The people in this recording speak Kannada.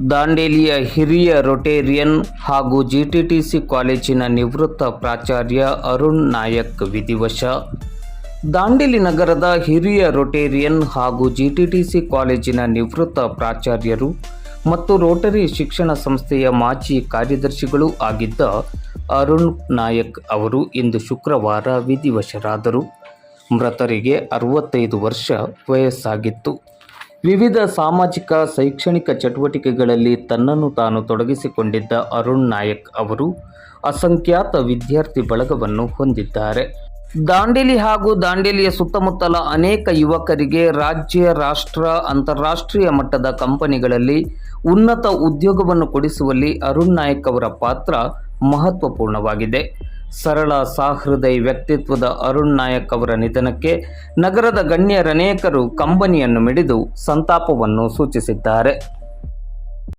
ದಾಂಡೇಲಿಯ ಹಿರಿಯ ರೊಟೇರಿಯನ್ ಹಾಗೂ ಜಿಟಿಟಿಸಿ ಕಾಲೇಜಿನ ನಿವೃತ್ತ ಪ್ರಾಚಾರ್ಯ ಅರುಣ್ ನಾಯಕ್ ವಿಧಿವಶ. ದಾಂಡೇಲಿ ನಗರದ ಹಿರಿಯ ರೊಟೇರಿಯನ್ ಹಾಗೂ ಜಿಟಿಟಿಸಿ ಕಾಲೇಜಿನ ನಿವೃತ್ತ ಪ್ರಾಚಾರ್ಯರು ಮತ್ತು ರೋಟರಿ ಶಿಕ್ಷಣ ಸಂಸ್ಥೆಯ ಮಾಜಿ ಕಾರ್ಯದರ್ಶಿಗಳು ಆಗಿದ್ದ ಅರುಣ್ ನಾಯಕ್ ಅವರು ಇಂದು ಶುಕ್ರವಾರ ವಿಧಿವಶರಾದರು. ಮೃತರಿಗೆ ಅರವತ್ತೈದು ವರ್ಷ ವಯಸ್ಸಾಗಿತ್ತು. ವಿವಿಧ ಸಾಮಾಜಿಕ, ಶೈಕ್ಷಣಿಕ ಚಟುವಟಿಕೆಗಳಲ್ಲಿ ತನ್ನನ್ನು ತಾನು ತೊಡಗಿಸಿಕೊಂಡಿದ್ದ ಅರುಣ್ ನಾಯಕ್ ಅವರು ಅಸಂಖ್ಯಾತ ವಿದ್ಯಾರ್ಥಿ ಬಳಗವನ್ನು ಹೊಂದಿದ್ದಾರೆ. ದಾಂಡೇಲಿ ಹಾಗೂ ದಾಂಡೇಲಿಯ ಸುತ್ತಮುತ್ತಲ ಅನೇಕ ಯುವಕರಿಗೆ ರಾಜ್ಯ, ರಾಷ್ಟ್ರ, ಅಂತಾರಾಷ್ಟ್ರೀಯ ಮಟ್ಟದ ಕಂಪನಿಗಳಲ್ಲಿ ಉನ್ನತ ಉದ್ಯೋಗವನ್ನು ಕೊಡಿಸುವಲ್ಲಿ ಅರುಣ್ ನಾಯಕ್ ಅವರ ಪಾತ್ರ ಮಹತ್ವಪೂರ್ಣವಾಗಿದೆ. ಸರಳ ಸಹೃದಯ ವ್ಯಕ್ತಿತ್ವದ ಅರುಣ್ ನಾಯಕ್ ಅವರ ನಿಧನಕ್ಕೆ ನಗರದ ಗಣ್ಯರನೇಕರು ಕಂಬನಿಯನ್ನು ಮಿಡಿದು ಸಂತಾಪವನ್ನು ಸೂಚಿಸಿದ್ದಾರೆ.